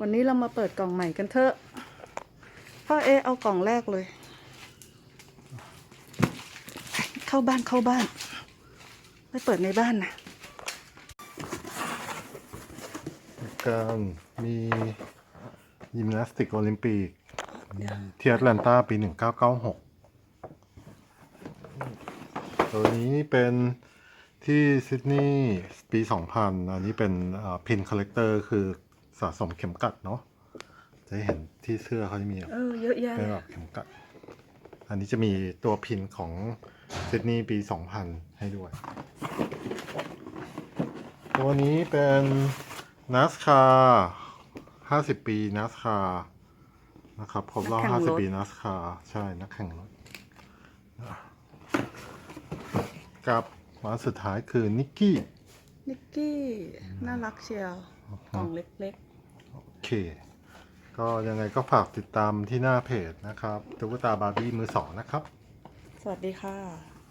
วันนี้เรามาเปิดกล่องใหม่กันเถอะ พ่อเอเอากล่องแรกเลย เข้าบ้านเข้าบ้านไปเปิดในบ้านนะการมียิมนาสติกโอลิมปิกที่แอตแลนตาปี 1996 ตัวนี้เป็นที่ซิดนีย์ปี 2000 อันนี้เป็นพินคอลเลกเตอร์คือ สะสมเข็มกัดเนาะจะเห็นที่เสื้อเขาจะมีเออเยอะแยะเป็นเลยแบบเข็มกัด อันนี้จะมีตัวพินของซิดนีย์ปี 2000 ให้ด้วย ตัวนี้เป็น NASCAR 50 ปี NASCAR นะครับครบรอบ 50 ปี NASCAR ใช่นักแข่งรถอะกับมาสุดท้ายคือนิกกี้ นิกกี้ น่ารักเชียว กล่องเล็กโอเค ก็ยังไงก็ฝากติดตามที่หน้าเพจนะครับตุ๊กตาบาร์บี้มือสองนะครับๆสวัสดีค่ะ